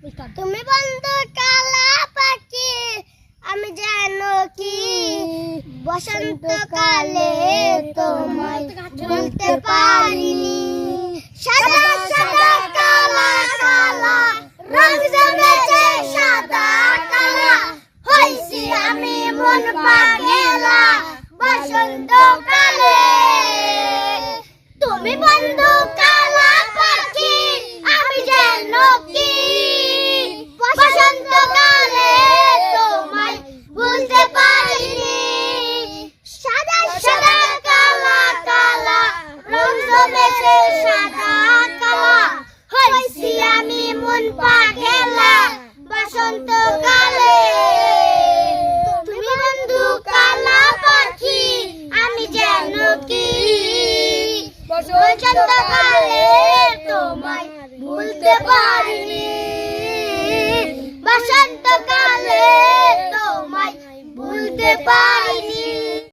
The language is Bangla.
তুমি বন্ধু কালা পাখি আমি জানো কি? বসন্তকালে তোমায় ভুলতে পারিনি। সাদা সাদা কালা কালা, রং জমেছে সাদা কালা। হইছি আমি মন পাগেলা বসন্তকালে তুমি বন্ধু জমেছে সাদা আমি মন পাগেলা তুমি বন্ধু কালা পাখি, আমি যেন কি? তোমায় ভুলতে পারিনি।